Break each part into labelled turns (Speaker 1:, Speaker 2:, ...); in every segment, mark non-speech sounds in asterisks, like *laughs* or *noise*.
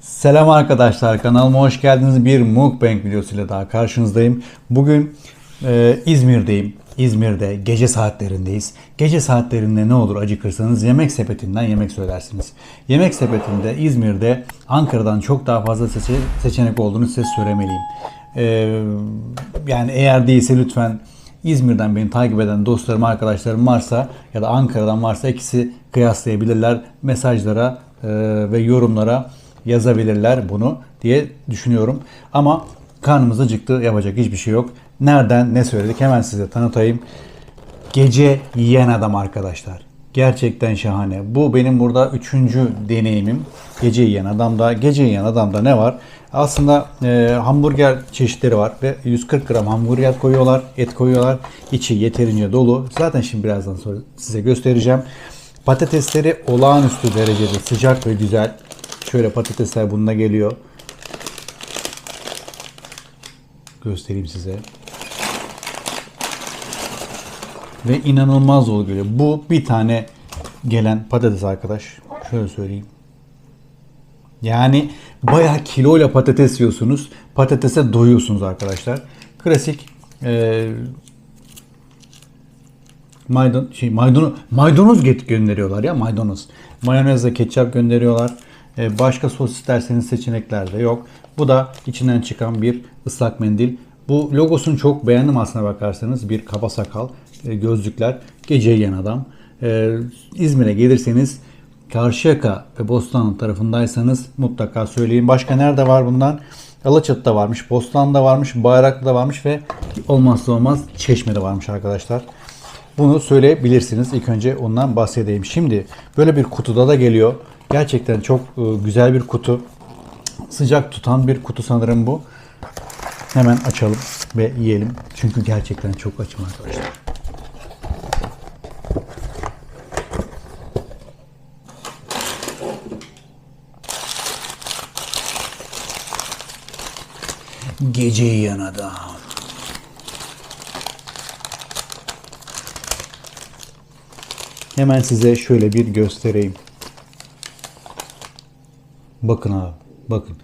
Speaker 1: Selam arkadaşlar kanalıma hoş geldiniz. Bir mukbang videosuyla daha karşınızdayım. Bugün e, İzmir'deyim. İzmir'de gece saatlerindeyiz. Gece saatlerinde ne olur acıkırsanız yemek sepetinden yemek söylersiniz. Yemek sepetinde İzmir'de Ankara'dan çok daha fazla seçe- seçenek olduğunu size söylemeliyim. E, yani eğer değilse lütfen İzmir'den beni takip eden dostlarım, arkadaşlarım varsa ya da Ankara'dan varsa ikisi kıyaslayabilirler. Mesajlara e, ve yorumlara yazabilirler bunu diye düşünüyorum. Ama karnımız acıktı. Yapacak hiçbir şey yok. Nereden ne söyledik hemen size tanıtayım. Gece yiyen adam arkadaşlar. Gerçekten şahane. Bu benim burada üçüncü deneyimim. Gece yiyen adamda. Gece yiyen adamda ne var? Aslında e, hamburger çeşitleri var ve 140 gram hamburger koyuyorlar, et koyuyorlar. İçi yeterince dolu. Zaten şimdi birazdan sonra size göstereceğim. Patatesleri olağanüstü derecede sıcak ve güzel. Şöyle patatesler bununla geliyor. Göstereyim size. Ve inanılmaz dolu geliyor. Bu bir tane gelen patates arkadaş. Şöyle söyleyeyim. Yani bayağı kiloyla patates yiyorsunuz. Patatese doyuyorsunuz arkadaşlar. Klasik e, maydanoz, şey, maydanoz, maydanoz get gönderiyorlar ya maydanoz. Mayonezle ketçap gönderiyorlar. E, başka sos isterseniz seçenekler de yok. Bu da içinden çıkan bir ıslak mendil. Bu logosunu çok beğendim aslına bakarsanız. Bir kaba sakal, e, gözlükler, gece yiyen adam. E, İzmir'e gelirseniz Karşıyaka ve Bostanlı tarafındaysanız mutlaka söyleyin. Başka nerede var bundan? Alaçatı'da varmış, Bostan'da varmış, Bayraklı'da varmış ve olmazsa olmaz Çeşme'de varmış arkadaşlar. Bunu söyleyebilirsiniz. İlk önce ondan bahsedeyim. Şimdi böyle bir kutuda da geliyor. Gerçekten çok e, güzel bir kutu. Sıcak tutan bir kutu sanırım bu. Hemen açalım ve yiyelim. Çünkü gerçekten çok açım arkadaşlar. Gece yiyen adam. Hemen size şöyle bir göstereyim. Bakın abi, bakın.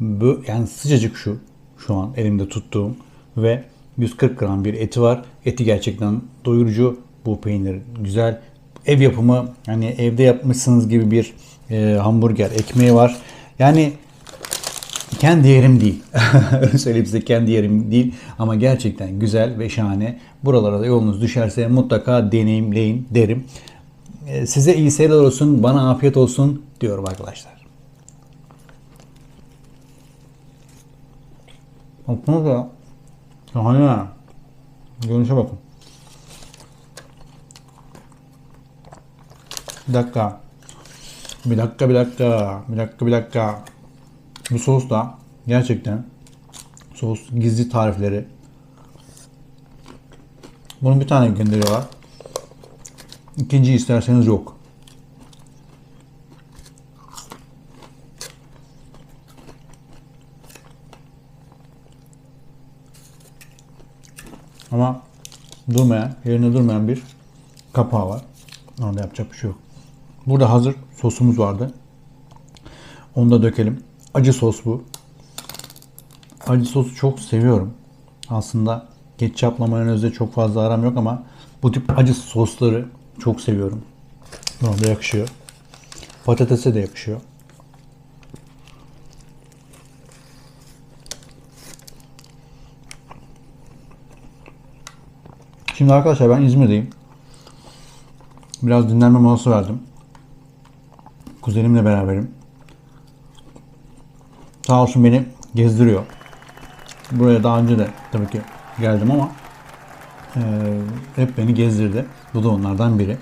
Speaker 1: Bu yani sıcacık şu, şu an elimde tuttuğum ve 140 gram bir eti var. Eti gerçekten doyurucu. Bu peynir güzel. Ev yapımı, hani evde yapmışsınız gibi bir e, hamburger ekmeği var. Yani kendi yerim değil. *laughs* Öyle söyleyeyim size kendi yerim değil. Ama gerçekten güzel ve şahane. Buralara da yolunuz düşerse mutlaka deneyimleyin derim. Ee, Size iyi seyirler olsun. Bana afiyet olsun diyorum arkadaşlar. Bakın da şahane. ha. Görünüşe bakın. Bir dakika. Bir dakika, bir dakika. Bir dakika, bir dakika. Bu sos da gerçekten sos gizli tarifleri. Bunu bir tane gönderiyorlar. İkinci isterseniz yok. Ama durmayan, yerine durmayan bir kapağı var. Orada yapacak bir şey yok. Burada hazır sosumuz vardı. Onu da dökelim. Acı sos bu. Acı sosu çok seviyorum. Aslında ketçapla mayonezle çok fazla aram yok ama bu tip acı sosları çok seviyorum. Buna da yakışıyor. Patatese de yakışıyor. Şimdi arkadaşlar ben İzmir'deyim. Biraz dinlenme molası verdim. Kuzenimle beraberim. Sağ olsun beni gezdiriyor. Buraya daha önce de tabii ki geldim ama eee, hep beni gezdirdi. Bu da onlardan biri.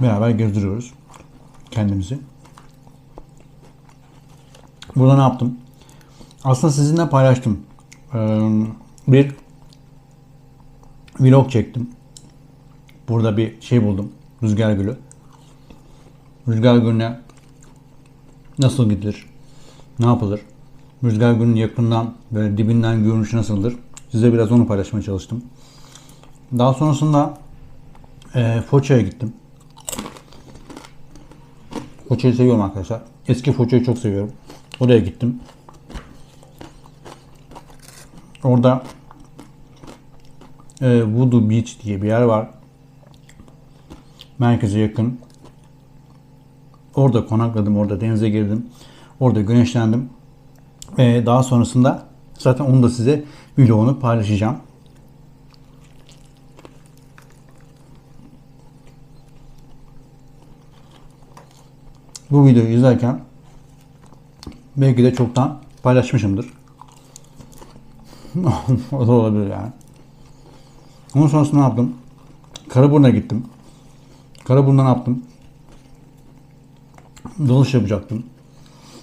Speaker 1: Beraber gezdiriyoruz kendimizi. Burada ne yaptım? Aslında sizinle paylaştım. Eee, bir vlog çektim. Burada bir şey buldum. Rüzgar Gölü. Rüzgar Gölü'ne nasıl gidilir? Ne yapılır? Rüzgar Gölü'nün yakından böyle dibinden görünüşü nasıldır? Size biraz onu paylaşmaya çalıştım. Daha sonrasında e, Foça'ya gittim. Foça'yı seviyorum arkadaşlar. Eski Foça'yı çok seviyorum. Oraya gittim. Orada e, Voodoo Beach diye bir yer var. Merkeze yakın. Orada konakladım, orada denize girdim. Orada güneşlendim. E, daha sonrasında zaten onu da size vlogunu paylaşacağım. Bu videoyu izlerken belki de çoktan paylaşmışımdır. *laughs* o da olabilir yani. Ondan sonrasında ne yaptım? Karaburun'a gittim. Karaburun'da ne yaptım? Dalış yapacaktım.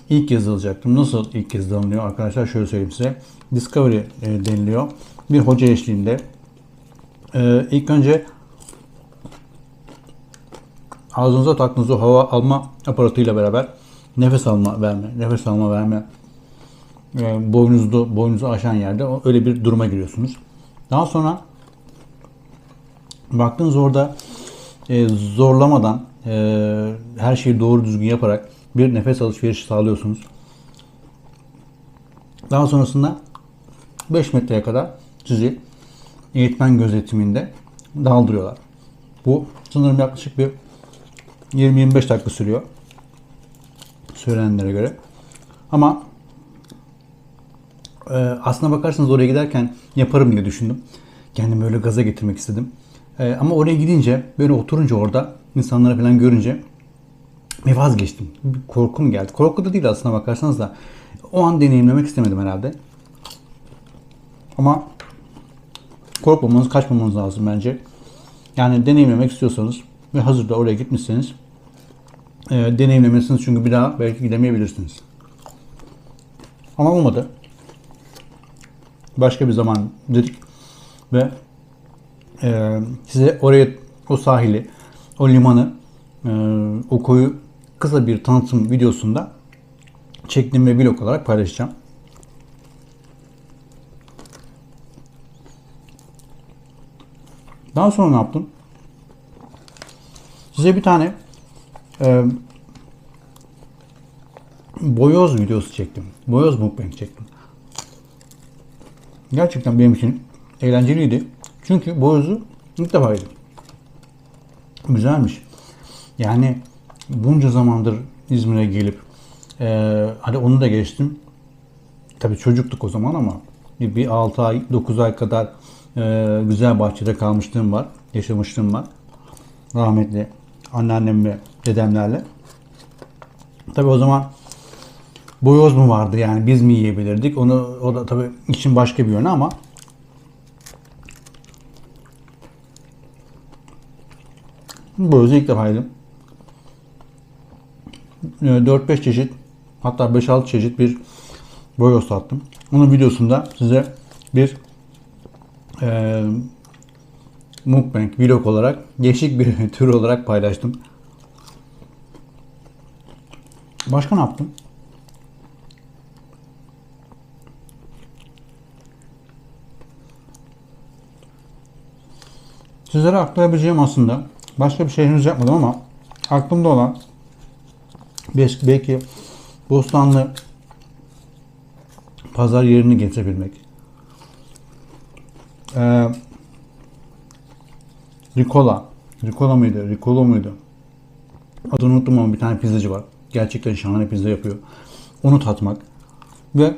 Speaker 1: İlk kez dalacaktım. Nasıl ilk kez dalınıyor arkadaşlar? Şöyle söyleyeyim size. Discovery e, deniliyor. Bir hoca eşliğinde. E, ilk önce ağzınıza taktığınız o hava alma aparatıyla beraber nefes alma verme, nefes alma verme e, boynuzlu, boynuzu aşan yerde öyle bir duruma giriyorsunuz. Daha sonra baktığınız orada e, zorlamadan e, her şeyi doğru düzgün yaparak bir nefes alışverişi sağlıyorsunuz. Daha sonrasında 5 metreye kadar sizi eğitmen gözetiminde daldırıyorlar. Bu sanırım yaklaşık bir 20-25 dakika sürüyor. Söylenenlere göre. Ama e, aslına bakarsanız oraya giderken yaparım diye düşündüm. Kendimi böyle gaza getirmek istedim. E, ama oraya gidince böyle oturunca orada insanlara falan görünce bir vazgeçtim. Bir korkum geldi. Korku da değil aslına bakarsanız da o an deneyimlemek istemedim herhalde. Ama korkmamanız, kaçmamanız lazım bence. Yani deneyimlemek istiyorsanız ve hazırda oraya gitmişseniz e, deneyimlemesiniz çünkü bir daha belki gidemeyebilirsiniz. Ama olmadı. Başka bir zaman dedik ve e, size oraya o sahili, o limanı, e, o koyu kısa bir tanıtım videosunda çektiğim ve vlog olarak paylaşacağım. Daha sonra ne yaptım? Size bir tane e, boyoz videosu çektim. Boyoz mukbang çektim. Gerçekten benim için eğlenceliydi. Çünkü boyozu ilk defa yedim. Güzelmiş. Yani bunca zamandır İzmir'e gelip e, hadi onu da geçtim. Tabii çocuktuk o zaman ama bir, bir 6 ay 9 ay kadar e, güzel bahçede kalmışlığım var. Yaşamışlığım var. Rahmetli anneannem ve dedemlerle. Tabii o zaman boyoz mu vardı yani biz mi yiyebilirdik? Onu o da tabii için başka bir yönü ama boyozu ilk defa yedim. E, 4-5 çeşit hatta 5-6 çeşit bir boyoz tattım. Onun videosunda size bir e, mukbang vlog olarak değişik bir *laughs* tür olarak paylaştım. Başka ne yaptım? Sizlere aktarabileceğim aslında başka bir şey henüz yapmadım ama aklımda olan belki, belki Bostanlı pazar yerini getirebilmek. Ee, Ricola. Ricola mıydı? Ricola muydu? Adını unuttum ama bir tane pizzacı var. Gerçekten şahane pizza yapıyor. Onu tatmak. Ve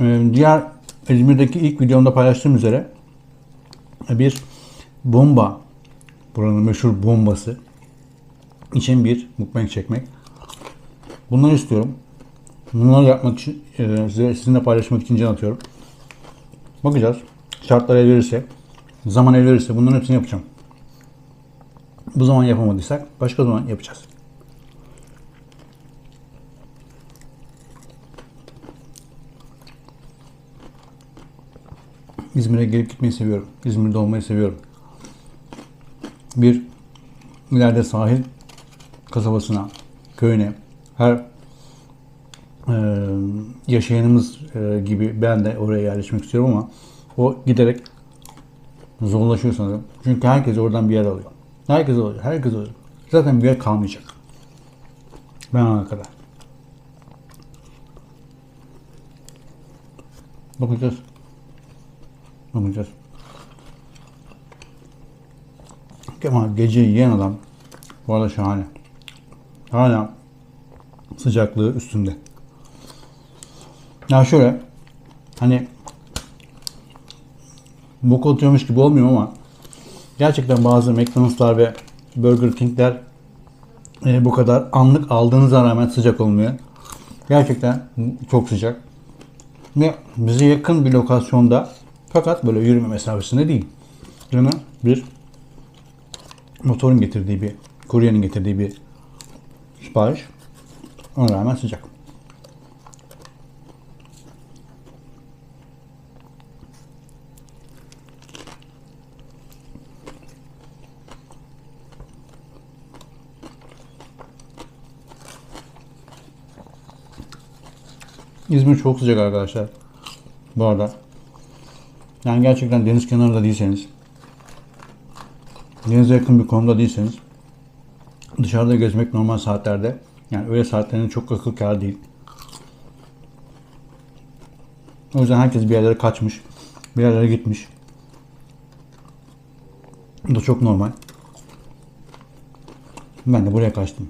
Speaker 1: e, diğer İzmir'deki ilk videomda paylaştığım üzere bir bomba buranın meşhur bombası için bir mukbang çekmek. Bunları istiyorum. Bunları yapmak için e, size, sizinle paylaşmak için can atıyorum. Bakacağız. Şartlar el verirse, zaman el verirse bunların hepsini yapacağım. Bu zaman yapamadıysak başka zaman yapacağız. İzmir'e gelip gitmeyi seviyorum. İzmir'de olmayı seviyorum. Bir ileride sahil kasabasına, köyüne, her e, yaşayanımız e, gibi ben de oraya yerleşmek istiyorum ama o giderek zorlaşıyor sanırım. Çünkü herkes oradan bir yer alıyor. Herkes alıyor, herkes alıyor. Zaten bir yer kalmayacak. Ben ana kadar. Bakacağız. Bakacağız. Ama gece yiyen adam bu arada şahane. Hala sıcaklığı üstünde. Ya şöyle hani bok atıyormuş gibi olmuyor ama gerçekten bazı McDonald'slar ve Burger King'ler e, bu kadar anlık aldığınıza rağmen sıcak olmuyor. Gerçekten çok sıcak. Ve bize yakın bir lokasyonda fakat böyle yürüme mesafesinde değil. Yana bir motorun getirdiği bir, kuryenin getirdiği bir sipariş. Ona rağmen sıcak. İzmir çok sıcak arkadaşlar. Bu arada. Yani gerçekten deniz kenarında değilseniz, denize yakın bir konumda değilseniz, dışarıda gezmek normal saatlerde, yani öğle saatlerinde çok akıl kâr değil. O yüzden herkes bir yerlere kaçmış, bir yerlere gitmiş. Bu da çok normal. Ben de buraya kaçtım.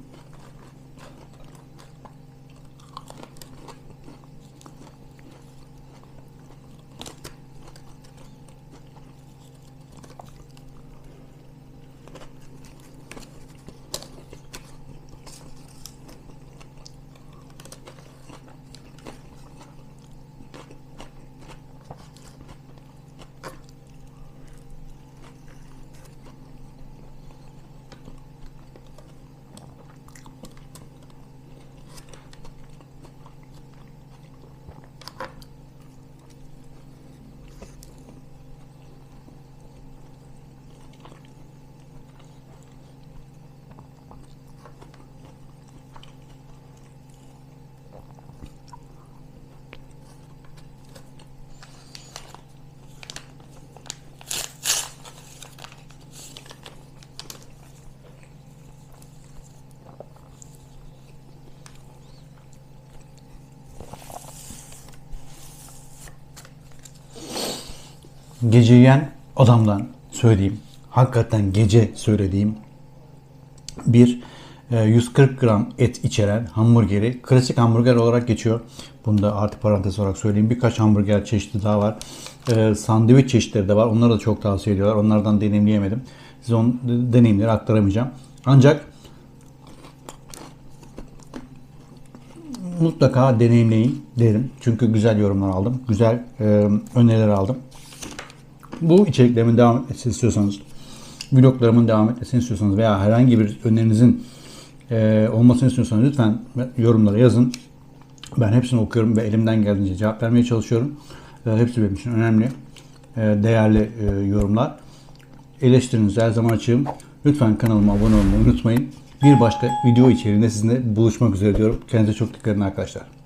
Speaker 1: Gece yiyen adamdan söyleyeyim. Hakikaten gece söylediğim bir e, 140 gram et içeren hamburgeri klasik hamburger olarak geçiyor. Bunu da artı parantez olarak söyleyeyim. Birkaç hamburger çeşidi daha var. E, sandviç çeşitleri de var. Onları da çok tavsiye ediyorlar. Onlardan deneyimleyemedim. Size on deneyimleri aktaramayacağım. Ancak mutlaka deneyimleyin derim. Çünkü güzel yorumlar aldım. Güzel e, öneriler aldım. Bu içeriklerimin devam etmesini istiyorsanız, vloglarımın devam etmesini istiyorsanız veya herhangi bir önerinizin e, olmasını istiyorsanız lütfen yorumlara yazın. Ben hepsini okuyorum ve elimden geldiğince cevap vermeye çalışıyorum. E, hepsi benim için önemli, e, değerli e, yorumlar. Eleştiriniz her zaman açığım. Lütfen kanalıma abone olmayı unutmayın. Bir başka video içeriğinde sizinle buluşmak üzere diyorum. Kendinize çok dikkat edin arkadaşlar.